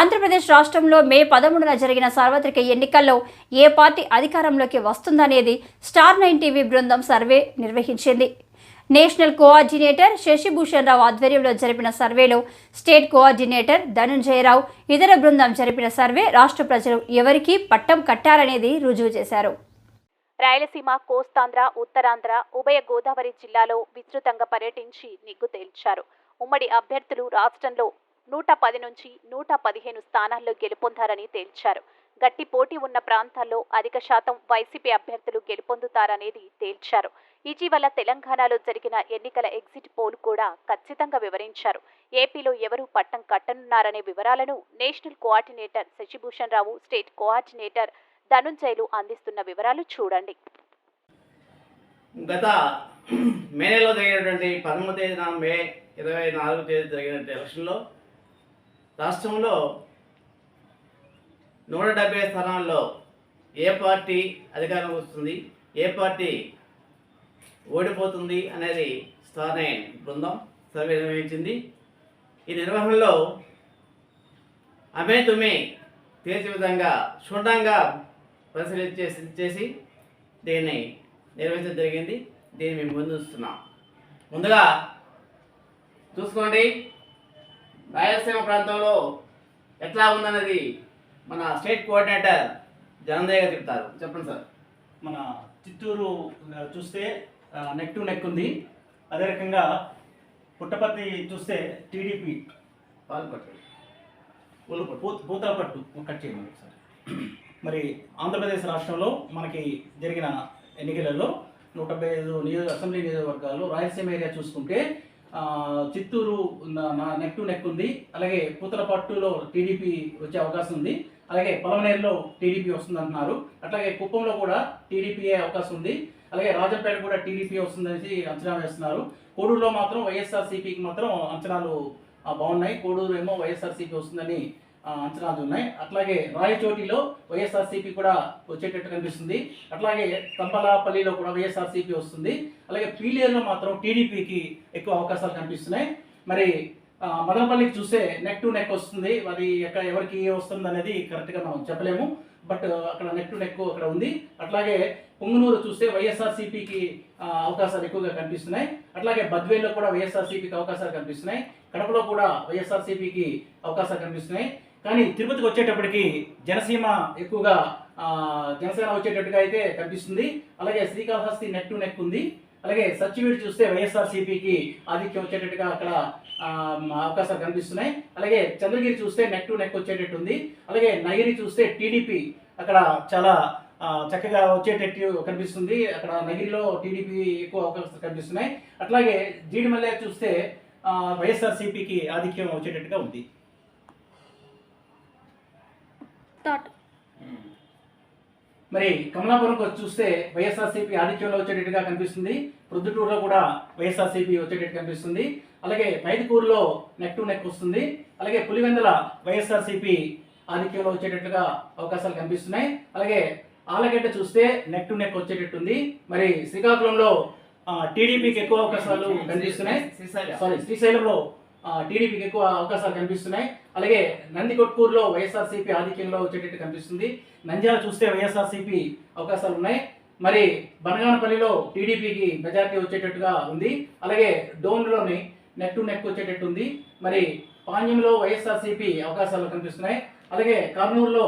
ఆంధ్రప్రదేశ్ రాష్ట్రంలో మే పదమూడున జరిగిన సార్వత్రిక ఎన్నికల్లో ఏ పార్టీ అధికారంలోకి వస్తుందనేది స్టార్ నైన్ టీవీ బృందం సర్వే నిర్వహించింది. నేషనల్ కోఆర్డినేటర్ శశిభూషణ్ రావు ఆధ్వర్యంలో జరిపిన సర్వేలో స్టేట్ కోఆర్డినేటర్ ధనుంజయరావు ఇతర బృందం జరిపిన సర్వే రాష్ట్ర ప్రజలు ఎవరికి పట్టం కట్టారనేది రుజువు చేశారు. రాయలసీమ కోస్తాంధ్ర ఉత్తరాంధ్ర ఉభయ గోదావరి జిల్లాలో విస్తృతంగా పర్యటించి నిగ్గు తేల్చారు. ఉమ్మడి అభ్యర్థులు రాష్ట్రంలో నూట పది నుంచి నూట పదిహేను స్థానాల్లో గెలుపొందారని తేల్చారు. గట్టి పోటీ ఉన్న ప్రాంతాల్లో అధిక శాతం వైసీపీ అభ్యర్థులు గెలుపొందుతారనేది తేల్చారు. ఇటీవల తెలంగాణలో జరిగిన ఎన్నికల ఎగ్జిట్ పోల్ కూడా ఖచ్చితంగా వివరించారు. ఏపీలో ఎవరు పట్టం కట్టనున్నారనే వివరాలను national coordinator Shashibhushan Rao state coordinator Dhanunjayalu అందిస్తున్న వివరాలు చూడండి. గత మే నెలలో జరిగినటువంటి పదమూడు తేదీన మే ఇరవై నాలుగు తేదీ జరిగిన ఎలక్షన్లో రాష్ట్రంలో నూట డెబ్బై స్థానాల్లో ఏ పార్టీ అధికారం వస్తుంది? ఏ పార్టీ ఓడిపోతుంది అనేది స్థానే బృందం సర్వే నిర్వహించింది ఈ నిర్వహణలో అమే తుమే తేల్చే విధంగా క్షుణ్ణంగా పరిశీలించే చేసి చేసి దీన్ని నిర్వహించడం జరిగింది. దీన్ని మేము ముందు ముందుగా చూసుకోండి. రాయలసీమ ప్రాంతంలో ఎట్లా ఉందన్నది మన స్టేట్ కోఆర్డినేటర్ జనందయ్య గారు చెప్తారు. చెప్పండి సార్. మన చిత్తూరు చూస్తే నెక్ టు నెక్ ఉంది. అదే రకంగా పుట్టపర్తి చూస్తే టీడీపీ. పాల్పట్టు. పూతలపట్టు కట్ చేయండి ఒకసారి మరి ఆంధ్రప్రదేశ్ రాష్ట్రంలో మనకి జరిగిన ఎన్నికలలో నూట డెబ్బై ఐదు నియోజక అసెంబ్లీ నియోజకవర్గాలు రాయలసీమ ఏరియా చూసుకుంటే చిత్తూరు నెక్ టు నెక్ ఉంది అలాగే పూతలపట్టులో టీడీపీ వచ్చే అవకాశం ఉంది. అలాగే పొలమనేరులో టీడీపీ వస్తుంది అంటున్నారు అట్లాగే కుప్పంలో కూడా టీడీపీ అవకాశం ఉంది. అలాగే రాజంపేట కూడా టీడీపీ వస్తుందనేసి అంచనా వేస్తున్నారు. కోడూరులో మాత్రం వైఎస్ఆర్సీపీకి మాత్రం అంచనాలు బాగున్నాయి. కోడూరు ఏమో వైఎస్ఆర్సీపీ వస్తుందని అంచనాలు ఉన్నాయి. అట్లాగే రాయచోటిలో వైఎస్ఆర్సీపీ కూడా వచ్చేటట్టు కనిపిస్తుంది. అట్లాగే తంపలాపల్లిలో కూడా వైఎస్ఆర్సీపీ వస్తుంది. అలాగే పీలియర్లో మాత్రం టీడీపీకి ఎక్కువ అవకాశాలు కనిపిస్తున్నాయి. మరి మదనపల్లికి చూస్తే నెక్ టు నెక్ వస్తుంది. అది ఎక్కడ ఎవరికి వస్తుంది అనేది కరెక్ట్గా మనం చెప్పలేము. బట్ అక్కడ నెక్ టు నెక్ అక్కడ ఉంది. అట్లాగే పొంగునూరు చూస్తే వైఎస్ఆర్సీపీకి అవకాశాలు ఎక్కువగా కనిపిస్తున్నాయి. అట్లాగే బద్వేల్లో కూడా వైఎస్ఆర్సీపీకి అవకాశాలు కనిపిస్తున్నాయి. కడపలో కూడా వైఎస్ఆర్సీపీకి అవకాశాలు కనిపిస్తున్నాయి. కానీ తిరుపతికి వచ్చేటప్పటికి జనసీమ ఎక్కువగా జనసేన వచ్చేటట్టుగా అయితే కనిపిస్తుంది. అలాగే శ్రీకాళహస్తి నెక్ టు నెక్ ఉంది. అలాగే సచివీడు చూస్తే వైఎస్ఆర్సీపీకి ఆధిక్యం వచ్చేటట్టుగా అక్కడ అవకాశాలు కనిపిస్తున్నాయి. అలాగే చంద్రగిరి చూస్తే నెక్ టు నెక్ వచ్చేటట్టు ఉంది అలాగే నగిరి చూస్తే టీడీపీ అక్కడ చాలా చక్కగా వచ్చేటట్టు కనిపిస్తుంది. అక్కడ నగిరిలో టీడీపీ ఎక్కువ అవకాశాలు కనిపిస్తున్నాయి. అట్లాగే జీడిమల్లె చూస్తే వైఎస్ఆర్సిపికి వైఎస్ఆర్సీపీకి ఆధిక్యం వచ్చేటట్టుగా ఉంది. మరి కమలాపురంకి వచ్చి చూస్తే వైఎస్ఆర్సీపీ ఆధిక్యంలో వచ్చేటట్టుగా కనిపిస్తుంది. ప్రొద్దుటూరులో కూడా వైఎస్ఆర్సీపీ వచ్చేటట్టు కనిపిస్తుంది. అలాగే మైదుకూరులో నెక్ టు నెక్ వస్తుంది. అలాగే పులివెందుల వైఎస్ఆర్సీపీ ఆధిక్యంలో వచ్చేటట్టుగా అవకాశాలు కనిపిస్తున్నాయి. అలాగే ఆలగడ్డ చూస్తే నెక్ టు నెక్ వచ్చేటట్టుంది. మరి శ్రీకాకుళంలో టీడీపీకి ఎక్కువ అవకాశాలు కనిపిస్తున్నాయి. శ్రీశైలం. సారీ శ్రీశైలంలో టీడీపీకి ఎక్కువ అవకాశాలు కనిపిస్తున్నాయి. అలాగే నందికొట్కూరులో వైఎస్ఆర్సీపీ ఆధిక్యంలో వచ్చేటట్టు కనిపిస్తుంది. నంద్యాల చూస్తే వైఎస్ఆర్సీపీ అవకాశాలు ఉన్నాయి. మరి బనగానపల్లిలో టీడీపీకి మెజార్టీ వచ్చేటట్టుగా ఉంది. అలాగే డోన్లోని నెక్ టు నెక్ వచ్చేటట్టు ఉంది. మరి పాణ్యంలో వైఎస్ఆర్సీపీ అవకాశాలు కనిపిస్తున్నాయి. అలాగే కర్నూలులో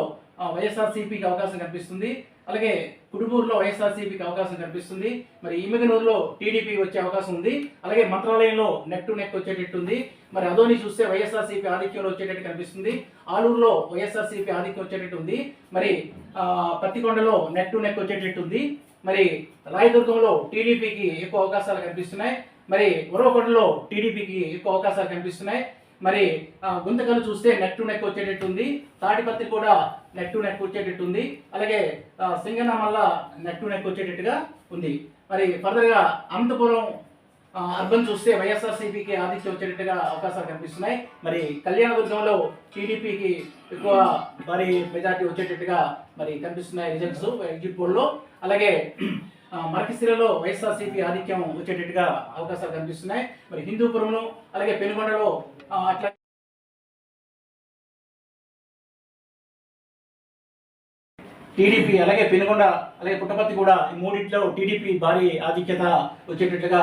వైఎస్ఆర్సీపీకి అవకాశం కనిపిస్తుంది. అలాగే కుడుమూరులో వైఎస్ఆర్సీపీకి అవకాశం కనిపిస్తుంది. మరి ఈమెగనూరులో టీడీపీ వచ్చే అవకాశం ఉంది. అలాగే మంత్రాలయంలో నెక్ టు నెక్ వచ్చేటట్టుంది. మరి అదోని చూస్తే వైఎస్ఆర్సీపీ ఆధిక్యంలో వచ్చేటట్టు కనిపిస్తుంది. ఆలూరులో వైఎస్ఆర్సీపీ ఆధిక్యం వచ్చేటట్టు ఉంది మరి పత్తికొండలో నెక్ టు నెక్ వచ్చేటట్టు ఉంది మరి రాయదుర్గంలో టీడీపీకి ఎక్కువ అవకాశాలు కనిపిస్తున్నాయి. మరి ఉరవకొండలో టీడీపీకి ఎక్కువ అవకాశాలు కనిపిస్తున్నాయి. మరి ఆ, గుంతకలు చూస్తే నెక్ టు నెక్ వచ్చేటట్టు ఉంది కూడా నెక్ టు నెక్ వచ్చేటట్టు ఉంది అలాగే సింగనామల్ల నెక్ టు నెక్ వచ్చేటట్టుగా ఉంది. మరి ఫర్దర్గా అనంతపురం అర్బన్ చూస్తే వైఎస్ఆర్సీపీకి ఆధిక్యం వచ్చేటట్టుగా అవకాశాలు కనిపిస్తున్నాయి. మరి కళ్యాణదుర్గంలో టీడీపీకి ఎక్కువ మరి మెజార్టీ వచ్చేటట్టుగా మరి కనిపిస్తున్నాయి రిజల్ట్స్ ఎగ్జిట్ పోల్లో. అలాగే ఆ, వైఎస్ఆర్సీపీ ఆధిక్యం వచ్చేటట్టుగా అవకాశాలు కనిపిస్తున్నాయి. మరి హిందూపురంలో అలాగే పెనుగొండలో అట్లా టీడీపీ అలాగే పెనుగొండ అలాగే పుట్టపర్తి కూడా ఈ మూడింటిలో టీడీపీ భారీ ఆధిక్యత వచ్చేటట్లుగా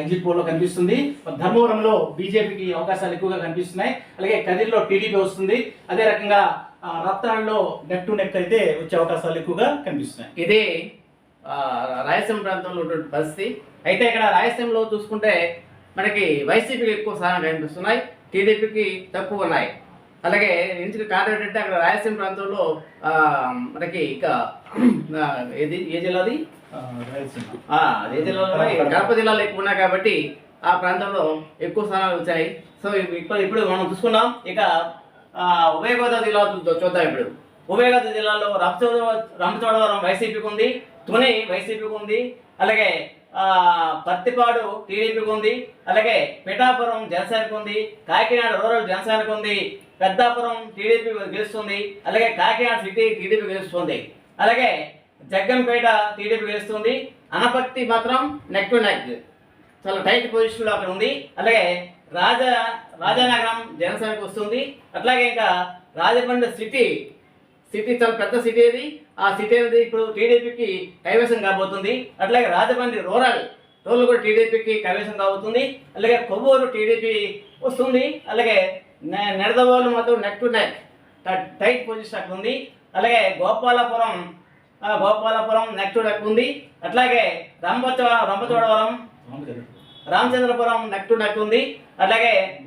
ఎగ్జిట్ పోల్లో కనిపిస్తుంది. ధర్మవరంలో బీజేపీకి అవకాశాలు ఎక్కువగా కనిపిస్తున్నాయి. అలాగే కదిరిలో టీడీపీ వస్తుంది. అదే రకంగా రత్నాలలో రత్నాల్లో నెక్ టు నెక్ అయితే వచ్చే అవకాశాలు ఎక్కువగా కనిపిస్తున్నాయి. ఇదే రాయలసీమ ప్రాంతంలో ఉన్నటువంటి పరిస్థితి. అయితే ఇక్కడ రాయలసీమలో చూసుకుంటే మనకి వైసీపీకి ఎక్కువ స్థానం కనిపిస్తున్నాయి టీడీపీకి తక్కువ ఉన్నాయి. అలాగే ఎందుకు కారణం ఏంటంటే అక్కడ రాయలసీమ ప్రాంతంలో ఆ, మనకి ఇక ఏది ఏ జిల్లాది అదే? జిల్లాలో. కడప. జిల్లాలో ఎక్కువ ఉన్నాయి కాబట్టి ఆ ప్రాంతంలో ఎక్కువ స్థానాలు వచ్చాయి. సో ఇప్పుడు ఇప్పుడు మనం చూసుకున్నాం ఇక ఉభయ గోదావరి జిల్లా చూద్దాం ఇప్పుడు. ఉభయ గోదావరి జిల్లాలో రంపచోడవరం వైసీపీకి ఉంది. తుని వైసీపీకి ఉంది అలాగే పత్తిపాడు టీడీపీకి ఉంది అలాగే పిఠాపురం జనసేనకు ఉంది కాకినాడ రూరల్ జనసేనకు ఉంది పెద్దాపురం టీడీపీ గెలుస్తుంది అలాగే కాకినాడ సిటీ టీడీపీ గెలుస్తుంది అలాగే జగ్గంపేట టీడీపీ గెలుస్తుంది అనపత్తి మాత్రం నెక్ టు నెక్ చాలా టైట్ పొజిషన్లో అక్కడ ఉంది అలాగే రాజా రాజానగరం జనసేనకు వస్తుంది అట్లాగే ఇంకా రాజమండ్రి సిటీ సిటీ చాలా పెద్ద సిటీ అది ఆ సిటీ అనేది ఇప్పుడు టీడీపీకి కైవసం కాబోతుంది. అట్లాగే రాజమండ్రి రూరల్ రూరల్ కూడా టీడీపీకి కైవసం కాబోతుంది. అలాగే కొవ్వూరు టీడీపీ వస్తుంది. అలాగే నె- మాత్రం neck to neck tight position అక్కడ ఉంది. అలాగే Gopalapuram Gopalapuram neck to neck ఉంది. అట్లాగే రంపచ Rampachodavaram Ramachandrapuram neck to neck ఉంది. అలాగే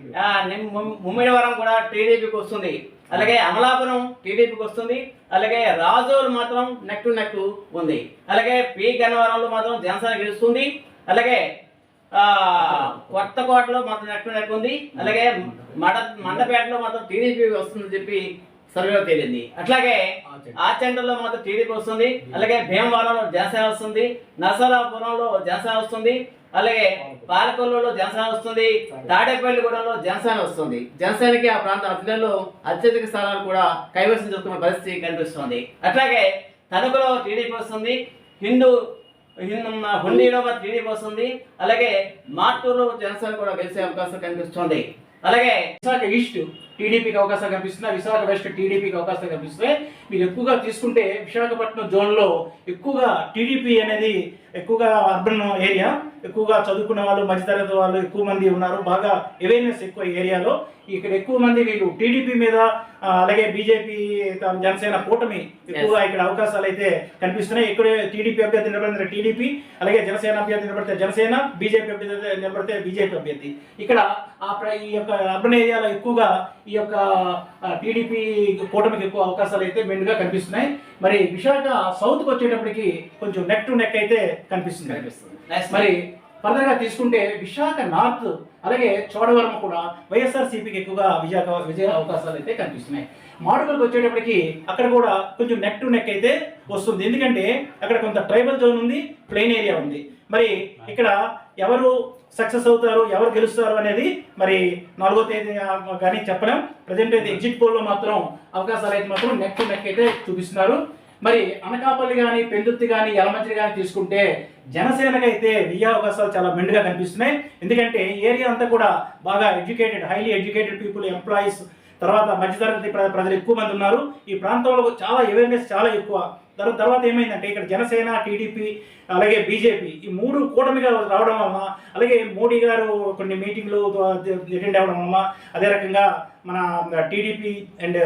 ముమ్మిడివరం కూడా టీడీపీకి వస్తుంది. అలాగే అమలాపురం టీడీపీకి వస్తుంది. అలాగే రాజోలు మాత్రం నెక్ టు నెక్ ఉంది. అలాగే పి గన్నవరంలో మాత్రం జనసేన గెలుస్తుంది. అలాగే ఆ, కొత్తకోటలో మాత్రం నెక్ టు నెక్ ఉంది. అలాగే మడ మండపేటలో మాత్రం టీడీపీ వస్తుందని చెప్పి సర్వేలో తేలింది. అట్లాగే ఆచండలో మాత్రం టీడీపీ వస్తుంది. అలాగే భీమవరంలో జనసేన వస్తుంది. నరసరాపురంలో జనసేన వస్తుంది. అలాగే పాలకొల్లులో జనసేన వస్తుంది తాడేపల్లిగూడెంలో జనసేన వస్తుంది. జనసేనకి ఆ ప్రాంత జిల్లాలో అత్యధిక స్థానాలు కూడా కైవసం చేసుకున్న పరిస్థితి కనిపిస్తుంది. అట్లాగే తణుకులో టీడీపీ వస్తుంది హిందూ హిందూ హుండీలో టీడీపీ వస్తుంది అలాగే మార్టూరులో జనసేన కూడా గెలిచే అవకాశం కనిపిస్తుంది. అలాగే ఈస్ట్ టీడీపీకి అవకాశం కనిపిస్తుంది విశాఖ వెస్ట్ టీడీపీకి అవకాశం కనిపిస్తుంది మీరు ఎక్కువగా తీసుకుంటే విశాఖపట్నం జోన్లో ఎక్కువగా టీడీపీ అనేది ఎక్కువగా అర్బన్ ఏరియా ఎక్కువగా చదువుకున్న వాళ్ళు మధ్యతరగతి వాళ్ళు ఎక్కువ మంది ఉన్నారు బాగా అవేర్నెస్ ఎక్కువ ఏరియాలో. ఇక్కడ ఎక్కువ మంది వీళ్ళు టీడీపీ మీద అలాగే బీజేపీ జనసేన కూటమి ఎక్కువగా ఇక్కడ అవకాశాలు అయితే కనిపిస్తున్నాయి. ఇక్కడ టీడీపీ అభ్యర్థి నిలబడితే టీడీపీ అలాగే జనసేన అభ్యర్థి నిలబడితే జనసేన బీజేపీ అభ్యర్థి నిలబడితే బీజేపీ అభ్యర్థి. ఇక్కడ ఆ ఈ యొక్క అర్బన్ ఏరియాలో ఎక్కువగా ఈ యొక్క టీడీపీ కూటమికి ఎక్కువ అవకాశాలు అయితే మెండుగా కనిపిస్తున్నాయి. మరి విశాఖ సౌత్కి వచ్చేటప్పటికి కొంచెం నెక్ టు నెక్ అయితే కనిపిస్తుంది. కనిపిస్తుంది. మరి ఫర్దర్గా తీసుకుంటే విశాఖ నార్త్ అలాగే చోడవరం కూడా వైఎస్ఆర్ సిపికి ఎక్కువగా విజయ విజయ అవకాశాలు అయితే కనిపిస్తున్నాయి. మాడుగులకు వచ్చేటప్పటికి అక్కడ కూడా కొంచెం నెక్ టు నెక్ అయితే వస్తుంది. ఎందుకంటే అక్కడ కొంత ట్రైబల్ జోన్ ఉంది ప్లెయిన్ ఏరియా ఉంది. మరి ఇక్కడ ఎవరు సక్సెస్ అవుతారు ఎవరు గెలుస్తారు అనేది మరి నాలుగో తేదీ కానీ చెప్పలేం. ప్రజెంట్ అయితే ఎగ్జిట్ పోల్లో మాత్రం అవకాశాలు అయితే మాత్రం నెక్ టు నెక్ అయితే చూపిస్తున్నారు. మరి అనకాపల్లి కానీ పెందుర్తి కానీ యలమంచిలి కానీ తీసుకుంటే జనసేనకైతే విజయ అవకాశాలు చాలా మెండుగా కనిపిస్తున్నాయి. ఎందుకంటే ఏరియా అంతా కూడా బాగా educated highly educated people employees తర్వాత మధ్యతరగతి ప్రజలు ఎక్కువ మంది ఉన్నారు. ఈ ప్రాంతంలో చాలా అవేర్నెస్ చాలా ఎక్కువ. దాని తర్వాత ఏమైందంటే ఇక్కడ జనసేన టీడీపీ అలాగే బీజేపీ ఈ మూడు కూటమిగా రావడం వలన అలాగే మోడీ గారు కొన్ని మీటింగ్లు అటెండ్ అవ్వడం వలన అదే రకంగా మన టీడీపీ అండ్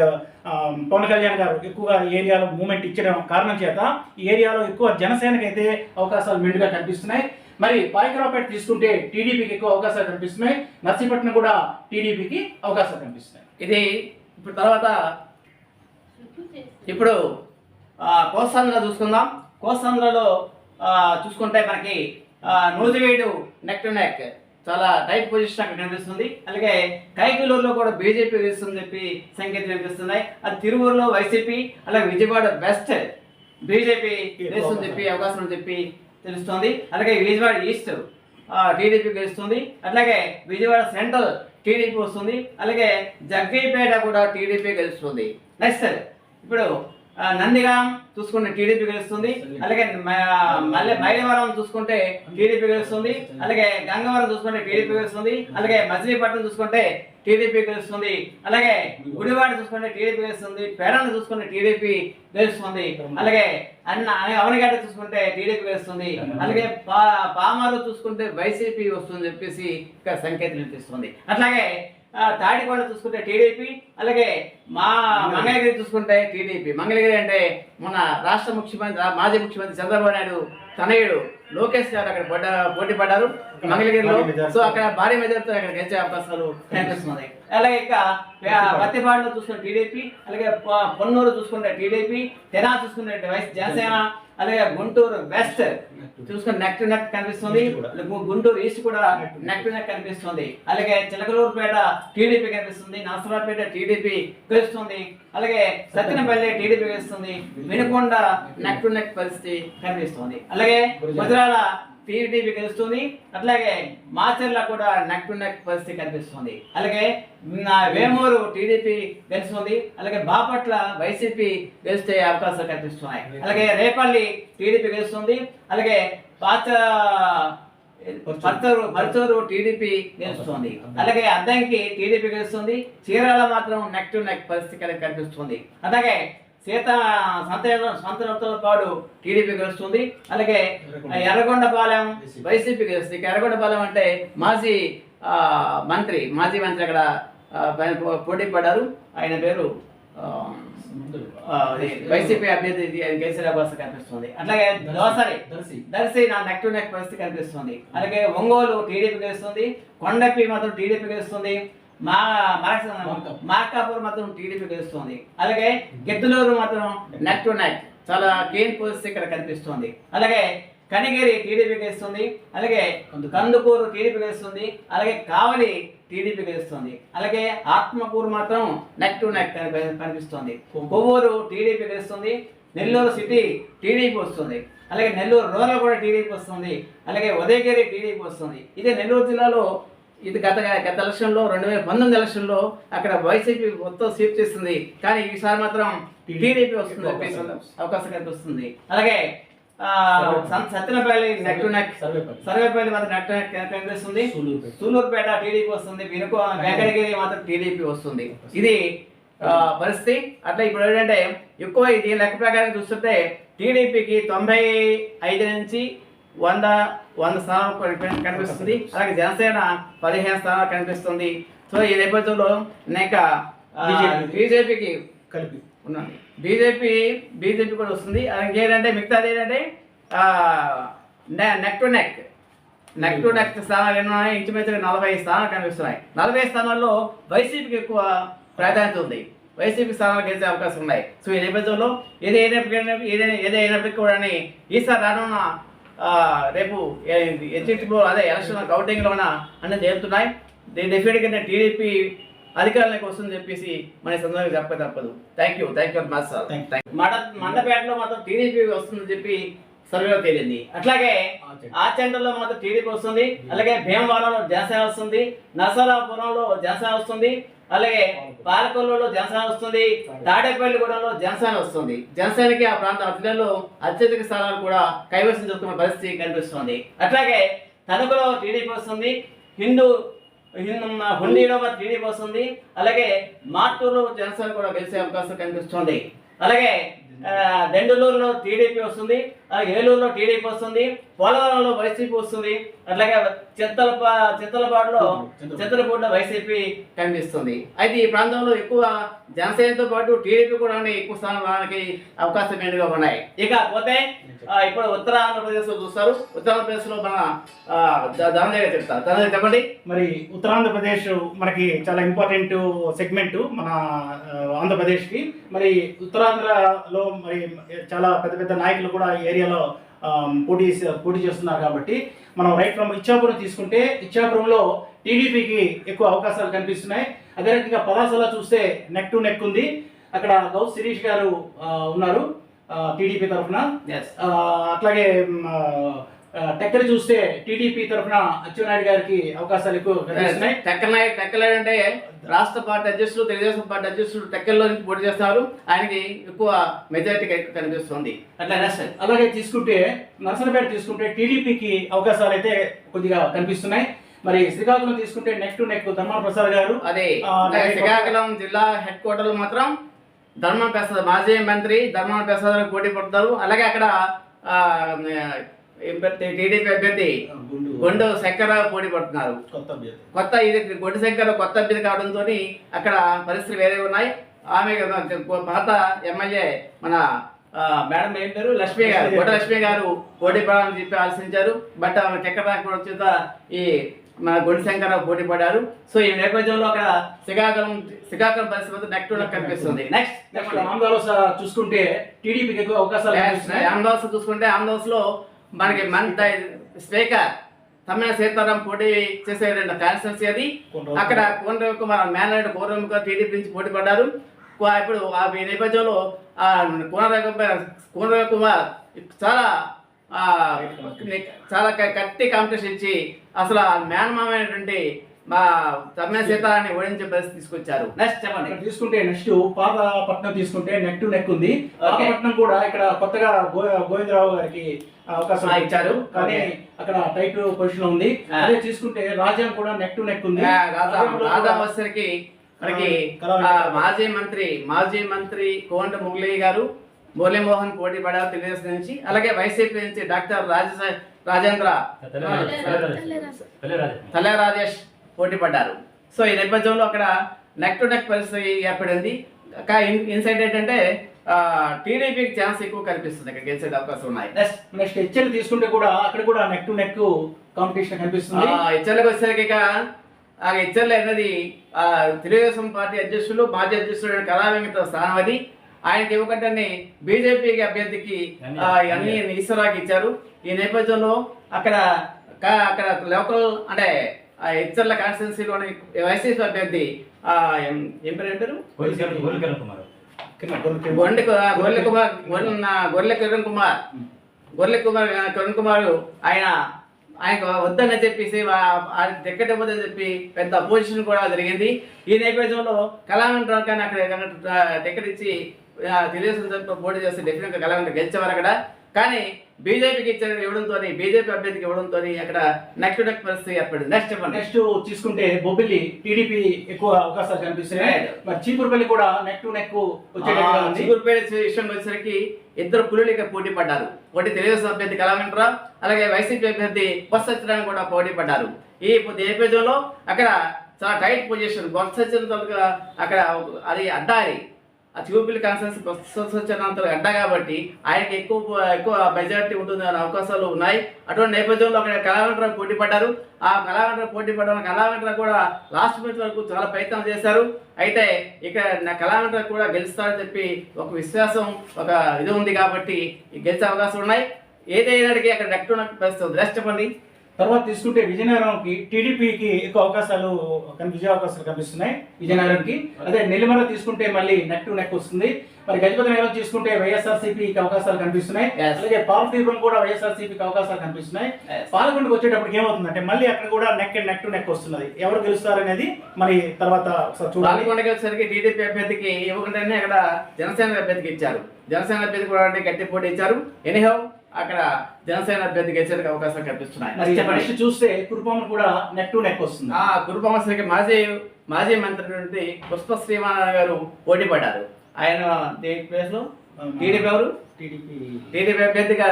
పవన్ కళ్యాణ్ గారు ఎక్కువగా ఏరియాలో మూమెంట్ ఇచ్చడం కారణం చేత ఈ ఏరియాలో ఎక్కువ జనసేనకి అయితే అవకాశాలు మెండుగా కనిపిస్తున్నాయి. మరి పాయకరావుపేట తీసుకుంటే టీడీపీకి ఎక్కువ అవకాశాలు కనిపిస్తున్నాయి. నర్సీపట్నం కూడా టీడీపీకి అవకాశాలు కనిపిస్తున్నాయి. ఇది ఇప్పుడు తర్వాత ఇప్పుడు కోస్తాంధ్ర చూసుకుందాం. కోస్తాంధ్రలో చూసుకుంటే మనకి నూజివీడు నెక్ టు నెక్ చాలా టైట్ పొజిషన్ అక్కడ కనిపిస్తుంది. అలాగే కైకలూరులో కూడా బీజేపీ వేస్తుందని చెప్పి సంకేతం కనిపిస్తున్నాయి అది తిరువూరులో వైసీపీ అలాగే విజయవాడ వెస్ట్ బీజేపీ వేస్తుందని చెప్పి అవకాశం అని చెప్పి తెలుస్తుంది. అలాగే విజయవాడ ఈస్ట్ టీడీపీ గెలుస్తుంది. అట్లాగే విజయవాడ సెంట్రల్ టీడీపీ వస్తుంది. అలాగే జగ్గైపేట కూడా టీడీపీ గెలుస్తుంది. నెక్స్ట్ ఇప్పుడు నందిగాం చూసుకుంటే టీడీపీ గెలుస్తుంది. అలాగే మ- మల్లె మైలవరం చూసుకుంటే టీడీపీ గెలుస్తుంది. అలాగే గంగవరం చూసుకుంటే టీడీపీ గెలుస్తుంది. అలాగే మచిలీపట్నం చూసుకుంటే టీడీపీ గెలుస్తుంది. అలాగే గుడివాడ చూసుకుంటే టీడీపీ గెలుస్తుంది. పేరణ చూసుకుంటే టీడీపీ గెలుస్తుంది. అలాగే అన్న అవనిగడ్డ చూసుకుంటే టీడీపీ గెలుస్తుంది. అలాగే పా పామారు చూసుకుంటే వైసీపీ వస్తుంది చెప్పేసి ఇక్కడ సంకేతం వినిపిస్తుంది. అట్లాగే తాడికొండ చూసుకుంటే టీడీపీ అలాగే మా మంగళగిరి. చూసుకుంటే టీడీపీ. మంగళగిరి అంటే మన రాష్ట్ర ముఖ్యమంత్రి మాజీ ముఖ్యమంత్రి చంద్రబాబు నాయుడు తనయుడు లోకేష్ గారు అక్కడ పోటీ పడ్డారు. మంగళగిరిలో. సో అక్కడ భారీ మెజార్టీతో అక్కడ గెలిచే అవకాశాలు కనిపిస్తున్నాయి. అలాగే ఇక పత్తిపాడులో చూసుకుంటే టీడీపీ అలాగే పొన్నూరు చూసుకుంటే టీడీపీ తెనా చూసుకుంటే వైస్ జనసేన అలాగే గుంటూరు వెస్ట్. చూసుకుంటే నెక్ టు నెక్ కనిపిస్తుంది. గుంటూరు ఈస్ట్ కూడా నెక్ టు నెక్ కనిపిస్తుంది. అలాగే చిలకలూరుపేట టీడీపీ కనిపిస్తుంది. నరసరావుపేట టీడీపీ గెలుస్తుంది. అలాగే సత్యనపల్లి టీడీపీ గెలుస్తుంది. వినుకొండ నెక్ టు నెక్ పరిస్థితి కనిపిస్తుంది. అలాగే గుజరాల టీడీపీ కలుస్తుంది. అట్లాగే మాచర్ల కూడా నెక్ టు నెక్ పరిస్థితి కనిపిస్తుంది. అలాగే నా వేమూరు టీడీపీ గెలుస్తుంది. అలాగే బాపట్ల వైసీపీ గెలిస్తే అవకాశాలు కనిపిస్తున్నాయి. అలాగే రేపల్లి టీడీపీ గెలుస్తుంది. అలాగే పాత పర్చూరు పర్చూరు టీడీపీ గెలుస్తుంది. అలాగే అద్దంకి టీడీపీ గెలుస్తుంది. చీరాల మాత్రం నెక్ టు నెక్ పరిస్థితి కనిపిస్తుంది. అలాగే సీత సంత సంతపాడు టీడీపీ గెలుస్తుంది. అలాగే ఎర్రగొండపాలెం వైసీపీ గెలుస్తుంది. ఇక ఎర్రగొండపాలెం అంటే మాజీ మంత్రి మాజీ మంత్రి అక్కడ పోటీ పడ్డారు. ఆయన పేరు వైసీపీ అభ్యర్థి గెలిచిన అవకాశం కనిపిస్తుంది. అట్లాగే దోసరి. దర్శి. నా నెక్ టు నెక్ పరిస్థితి కనిపిస్తుంది. అలాగే ఒంగోలు టీడీపీ గెలుస్తుంది. కొండపి మాత్రం టీడీపీ గెలుస్తుంది. మా మార్క- మార్కాపూర్ మాత్రం టీడీపీ గెలుస్తుంది. అలాగే గిద్దలూరు మాత్రం నెక్ టు నెక్ చాలా కేన్ పరిస్థితి ఇక్కడ కనిపిస్తుంది. అలాగే కనిగిరి టీడీపీ గెలుస్తుంది. అలాగే కందుకూరు టీడీపీ గెలుస్తుంది. అలాగే కావలి టీడీపీ గెలుస్తుంది. అలాగే ఆత్మకూరు మాత్రం నెక్ టు నెక్ కనిపి- కనిపిస్తుంది. కొవ్వూరు టీడీపీ గెలుస్తుంది. నెల్లూరు సిటీ టీడీపీ వస్తుంది. అలాగే నెల్లూరు రూరల్ కూడా టీడీపీ వస్తుంది. అలాగే ఉదయగిరి టీడీపీ వస్తుంది. ఇదే నెల్లూరు జిల్లాలో ఇది గత గత ఎలక్షన్లో రెండు వేల పంతొమ్మిది ఎలక్షన్లో అక్కడ వైసీపీ మొత్తం సీట్ చేస్తుంది. కానీ ఈసారి మాత్రం టీడీపీ వస్తుంది అవకాశం. కనిపిస్తుంది అలాగే Sattenapalli neck to neck Sarvepalli. మాత్రం నెక్ టు నెక్ కనిపిస్తుంది సూలూరుపేట. టీడీపీ వస్తుంది. వెనుక వెంకటగిరి మాత్రం టీడీపీ వస్తుంది. ఇది పరిస్థితి. అట్లా ఇప్పుడు ఏంటంటే ఎక్కువ ఇది లెక్క ప్రకారం చూస్తుంటే టీడీపీకి తొంభై ఐదు నుంచి వంద వంద స్థానాలు కని- కనిపిస్తుంది. అలాగే జనసేన పదిహేను స్థానాలు కనిపిస్తుంది. సో ఈ నేపథ్యంలో అనేక. బీజేపీకి కలిపి. ఉన్నాను బీజేపీ బీజేపీ కూడా వస్తుంది. అది ఇంకేంటంటే మిగతాది ఏంటంటే neck to neck neck to neck స్థానాలు ఉన్నాయి? ఇంచుమించుగా నలభై స్థానాలు కనిపిస్తున్నాయి. నలభై స్థానాల్లో వైసీపీకి ఎక్కువ ప్రాధాన్యత ఉంది. వైసీపీ స్థానాలు గెలిచే అవకాశం ఉన్నాయి. సో ఈ నేపథ్యంలో ఏదైనా ఏది అయినప్పటికీ కూడా ఈసారి రానున్న రేపు హెచ్ఎట్టిలో అదే ఎలక్షన్ కౌంటింగ్లోన అన్నీ జరుగుతున్నాయి. డెఫినెట్గా టీడీపీ అధికారంలోకి వస్తుందని చెప్పేసి మన సందర్భంగా చెప్పక తప్పదు. Thank you thank you much sir మండపేటలో మాత్రం టీడీపీ వస్తుందని చెప్పి సర్వేలో తేలింది. అట్లాగే ఆచండలో మాత్రం టీడీపీ వస్తుంది అలాగే భీమవరంలో జనసేన వస్తుంది నరసరాపురంలో జనసేన వస్తుంది అలాగే పాలకొల్లులో జనసేన వస్తుంది తాడేపల్లిగూడెంలో జనసేన వస్తుంది. జనసేనకి ఆ ప్రాంత ఆ జిల్లాలో అత్యధిక స్థానాలు కూడా కైవసం చేసుకున్న పరిస్థితి కనిపిస్తుంది. అట్లాగే తణుకులో టీడీపీ వస్తుంది హిందూ హిందూ హుండీలో టీడీపీ వస్తుంది అలాగే మార్టూరులో జనసేన కూడా గెలిచే అవకాశం కనిపిస్తుంది. అలాగే దెండులూరులో టీడీపీ వస్తుంది అలాగే ఏలూరులో టీడీపీ వస్తుంది పోలవరంలో వైసీపీ వస్తుంది అట్లాగే చింతలపా చింతలపాడులో చింతలపూడిలో వైసీపీ కనిపిస్తుంది అయితే ఈ ప్రాంతంలో ఎక్కువ జనసేనతో పాటు టీడీపీ కూడా ఎక్కువ స్థానం రావడానికి అవకాశం మెండుగా ఉన్నాయి. ఇక పోతే ఇప్పుడు ఉత్తర ఆంధ్రప్రదేశ్లో చూస్తారు. ఉత్తర ఆంధ్రప్రదేశ్లో మన ధనంజయ చెప్తారు. ధనంజయ చెప్పండి. మరి ఉత్తరాంధ్రప్రదేశ్ మనకి చాలా ఇంపార్టెంట్ సెగ్మెంట్ మన ఆంధ్రప్రదేశ్కి. మరి ఉత్తరాంధ్రలో మరి చాలా పెద్ద పెద్ద నాయకులు కూడా ఈ ఏరియాలో పోటీ పోటీ చేస్తున్నారు కాబట్టి మనం రైట్ ఫ్రమ్ ఇచ్చాపురం తీసుకుంటే ఇచ్చాపురంలో టీడీపీకి ఎక్కువ అవకాశాలు కనిపిస్తున్నాయి. అదే రకంగా పలాసలో చూస్తే నెక్ టు నెక్ ఉంది. అక్కడ గౌస్ శిరీష్ గారు ఉన్నారు టీడీపీ తరఫున. అట్లాగే టెక్కలు చూస్తే టీడీపీ తరఫున అచ్చెన్నాయుడు గారికి అవకాశాలు ఎక్కువ కనిపిస్తున్నాయి. టెక్కలనాయ్ టెక్కలాయ్ అంటే రాష్ట్ర పార్టీ అధ్యక్షులు తెలుగుదేశం పార్టీ అధ్యక్షులు టెక్కల్లో నుంచి పోటీ చేస్తున్నారు. ఆయనకి ఎక్కువ మెజారిటీ కనిపిస్తుంది. అట్లా సార్ అలాగే తీసుకుంటే నర్సనపేట తీసుకుంటే టీడీపీకి అవకాశాలు అయితే కొద్దిగా కనిపిస్తున్నాయి. మరి శ్రీకాకుళం తీసుకుంటే neck to neck Dharmana Prasad గారు అదే. శ్రీకాకుళం జిల్లా హెడ్ క్వార్టర్లో మాత్రం ధర్మం ప్రసాద్ మాజీ మంత్రి ధర్మం ప్రసాద్ గారు పోటీ పడతారు. అలాగే అక్కడ? టీడీపీ అభ్యర్థి గుండు. గొండు శంకర పోటీ పడుతున్నారు. కొత్త ఇది గొడ్డు శంకర్ కొత్త అభ్యర్థి కావడంతో అక్కడ పరిస్థితులు వేరే ఉన్నాయి. ఆమె పాత ఎమ్మెల్యే మన మేడం ఏం పేరు? లక్ష్మి గారు. గొడ్డ లక్ష్మి గారు పోటీ పడాలని చెప్పి ఆలోచించారు బట్ ఆమె చక్కెర రాకపోవడం చేత ఈ మన గొడ్డు శంకర్ పోటీ పడ్డారు సో ఈ నేపథ్యంలో అక్కడ శ్రీకాకుళం శ్రీకాకుళం పరిస్థితి నెక్ టు నెక్ కనిపిస్తుంది. నెక్స్ట్ నెక్స్ట్ చూసుకుంటే టీడీపీకి ఎక్కువ అవకాశాలు ఆంధ్రస్ చూసుకుంటే ఆంధ్రస్లో మనకి మన స్పీకర్ తమిళ సీతారాం పోటీ చేసే రెండు కాన్స్టిట్యున్సీ అది అక్కడ కోన కుమార్ మేనరెడ్డి కోరవ టీడీపీ నుంచి పోటీ పడ్డారు. ఇప్పుడు ఆ నేపథ్యంలో ఆ కోన కోన కుమార్ చాలా చాలా క- గట్టి కాంపిటీషన్ ఇచ్చి అసలు ఆ మేనమామైనటువంటి మా తమిళ సీతారాన్ని ఓడించే పరిస్థితి తీసుకొచ్చారు. నెక్స్ట్ చెప్పండి. ఇక్కడ తీసుకుంటే నెక్స్ట్ పాతపట్నం తీసుకుంటే నెక్ టు నెక్ ఉంది. పాతపట్నం కూడా ఇక్కడ కొత్తగా గో- గోవిందరావు గారికి అవకాశం ఇచ్చారు. కానీ. అక్కడ టైట్ పొజిషన్ ఉంది. అదే తీసుకుంటే రాజా కూడా నెక్ టు నెక్ ఉంది. ఆ, రాజా మనకి మాజీ మంత్రి మాజీ మంత్రి కోండ మురళి గారు మురళీమోహన్ పోటీ పడారు తెలుగుదేశం నుంచి. అలాగే వైసీపీ నుంచి డాక్టర్ రాజ రాజేంద్ర. తలే రాజేష్. పోటీ పడ్డారు సో ఈ నేపథ్యంలో అక్కడ నెక్ టు నెక్ పరిస్థితి ఏర్పడింది. కా ఇన్- ఇన్సైట్ ఏంటంటే టీడీపీకి ఛాన్స్ ఎక్కువ కనిపిస్తుంది ఇక్కడ గెలిచే అవకాశం ఉన్నాయి. నెక్స్ట్ నెక్స్ట్ హెచ్ఎల్ తీసుకుంటే కూడా అక్కడ కూడా నెక్ టు నెక్ కాంపిటీషన్ కనిపిస్తుంది. హెచ్చర్లకు వచ్చేసరికి ఇక ఆ హెచ్చర్లు అనేది తెలుగుదేశం పార్టీ అధ్యక్షులు మాజీ అధ్యక్షుడు స్థానం అది. ఆయనకి ఇవ్వకుండానే బీజేపీకి అభ్యర్థికి అన్ని ఈశ్వరాకి ఇచ్చారు. ఈ నేపథ్యంలో అక్కడ అక్కడ లోకల్ అంటే ఆ హెచ్చర్ల కాన్స్టిట్యున్సీలోని వైసీపీ అభ్యర్థి ఆ, ఏం- ఏం పేరు ఏం పేరు? కింద గొర్రె- గొర్రెల కుమార్. గొర్రె కిరణ్. కుమార్ కిరణ్. కుమార్. ఆయన ఆయన వద్దని చెప్పేసి వా- ఆయన టికెట్ ఇవ్వదని చెప్పి పెద్ద అపోజిషన్ కూడా జరిగింది. ఈ నేపథ్యంలో కళామంటారు కానీ అక్కడ టికెట్ ఇచ్చి తెలుగుదేశం పోటీ చేస్తే డెఫినెట్గా కళామంటారు గెలిచేవారు అక్కడ. కానీ బీజేపీకి ఇచ్చిన ఇవ్వడంతో బీజేపీ అభ్యర్థికి ఇవ్వడంతో అక్కడ నెక్స్ట్ నెక్స్ట్ పరిస్థితి ఏర్పడింది. నెక్స్ట్ చెప్పండి. నెక్స్ట్ తీసుకుంటే బొబ్బిలి టీడీపీ ఎక్కువ అవకాశాలు కనిపిస్తున్నాయి. మరి చీపురుపల్లి కూడా నెక్ టు నెక్ చిగురుపేట విషయం వచ్చేసరికి ఇద్దరు పులులు ఇక్కడ పోటీ పడ్డారు. ఒకటి తెలుగుదేశం అభ్యర్థి కళావంతరా అలాగే వైసీపీ అభ్యర్థి బొత్స సత్యనారాయణ కూడా పోటీ పడ్డారు. ఈ నేపథ్యంలో అక్కడ చాలా టైట్ పొజిషన్ బొత్స సత్యనారాయణ అక్కడ అది అడ్డా ఆ చిగురుపల్లి కాన్ఫరెన్స్ బొత్స సత్యనారాయణ కాబట్టి ఆయనకి ఎక్కువ ఎక్కువ మెజారిటీ ఉంటుంది అనే అవకాశాలు ఉన్నాయి. అటువంటి నేపథ్యంలో అక్కడ కళావంతరా పోటీ పడ్డారు. ఆ కళావంతర పోటీ పడడం కళావంతర కూడా లాస్ట్ మినిట్ వరకు చాలా ప్రయత్నం చేశారు. అయితే ఇక్కడ నా కళావంతర కూడా గెలుస్తారని చెప్పి ఒక విశ్వాసం ఒక ఇది ఉంది కాబట్టి గెలిచే అవకాశం ఉన్నాయి. ఏదైనాడికి అక్కడ నెక్స్ట్ పరిస్థితి రెస్ట్ చెప్పండి. తర్వాత తీసుకుంటే విజయనగరంకి టీడీపీకి ఎక్కువ అవకాశాలు విజయ అవకాశాలు కనిపిస్తున్నాయి. విజయనగరంకి. అదే నెల్లిమల తీసుకుంటే మళ్ళీ నెక్ టు నెక్ వస్తుంది. మరి గజపతి నగరం తీసుకుంటే వైఎస్ఆర్సీపీకి అవకాశాలు కనిపిస్తున్నాయి. అలాగే పాలతీపురం కూడా వైఎస్ఆర్సీపీకి అవకాశాలు కనిపిస్తున్నాయి. పాలకొండకు వచ్చేటప్పటికి ఏమవుతుందంటే మళ్ళీ అక్కడ కూడా నెక్ నెక్ టు నెక్ వస్తున్నది. ఎవరు గెలుస్తారనేది మరి తర్వాత పాల్గొండకి వచ్చేసరికి టీడీపీ అభ్యర్థికి ఇవ్వకుండానే అక్కడ జనసేన అభ్యర్థికి ఇచ్చారు. జనసేన అభ్యర్థి కూడా అంటే గట్టి పోటీ ఇచ్చారు. ఎనీహౌ అక్కడ జనసేన అభ్యర్థికి ఇచ్చేందుకు అవకాశం కనిపిస్తున్నాయి. నెక్స్ట్ చూస్తే కురుపాము కూడా నెక్ టు నెక్ వస్తుంది. ఆ కురుపమశ్రీకి మాజీ మాజీ మంత్రి పుష్ప శ్రీమాన్ గారు పోటీ పడ్డారు. ఆయన దేని ప్లేస్లో టీడీపీ ఎవరు? టీడీపీ. టీడీపీ అభ్యర్థిగా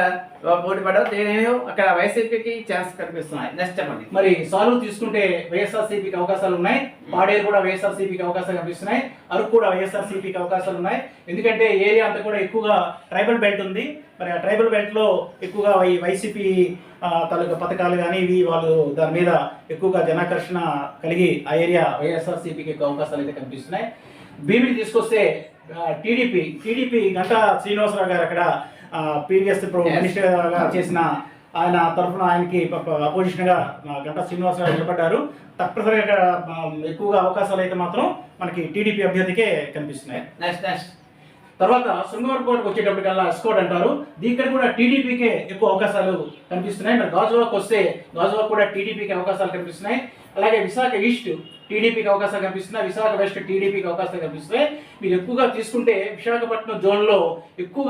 పోటీ దేని అక్కడ వైసీపీకి ఛాన్స్ కనిపిస్తున్నాయి. నెక్స్ట్ చెప్పండి. మరి సాల్వ్ తీసుకుంటే వైఎస్ఆర్సీపీకి అవకాశాలు ఉన్నాయి. పాడేరు కూడా వైఎస్ఆర్సీపీకి అవకాశాలు కనిపిస్తున్నాయి. అరకు కూడా వైఎస్ఆర్సీపీకి అవకాశాలు ఉన్నాయి. ఎందుకంటే ఏరియా అంతా కూడా ఎక్కువగా ట్రైబల్ బెల్ట్ ఉంది. మరి ఆ ట్రైబల్ బెల్ట్లో ఎక్కువగా ఈ వైసీపీ తాలూకా పథకాలు కానీ ఇవి వాళ్ళు దాని మీద ఎక్కువగా జనాకర్షణ కలిగి ఆ ఏరియా వైఎస్ఆర్సీపీకి ఎక్కువ అవకాశాలు అయితే కనిపిస్తున్నాయి. భీమిని తీసుకొస్తే టీడీపీ టీడీపీ గంటా శ్రీనివాసరావు గారు అక్కడ ప్రీవియస్ Yes. మినిస్టర్ చేసిన ఆయన తరఫున ఆయనకి అపోజిషన్గా ఆ, గంటా శ్రీనివాసరావు నిలబడ్డారు. తప్పనిసరిగా ఇక్కడ, ఎక్కువగా అవకాశాలు అయితే మాత్రం మనకి టీడీపీ అభ్యర్థికే కనిపిస్తున్నాయి. నెక్స్ట్ నెక్స్ట్ తర్వాత శృంగవరకోటకు వచ్చేటప్పటికల్లా ఎస్కోట్ అంటారు. ఇక్కడ కూడా టీడీపీకే ఎక్కువ అవకాశాలు కనిపిస్తున్నాయి. మరి గాజువాక్ వస్తే గాజువాక్ కూడా టీడీపీకి అవకాశాలు కనిపిస్తున్నాయి. అలాగే విశాఖ ఈస్ట్ టీడీపీకి అవకాశం కనిపిస్తున్నాయి విశాఖ వెస్ట్ టీడీపీకి అవకాశం కనిపిస్తున్నాయి. మీరు ఎక్కువగా తీసుకుంటే విశాఖపట్నం జోన్లో ఎక్కువగా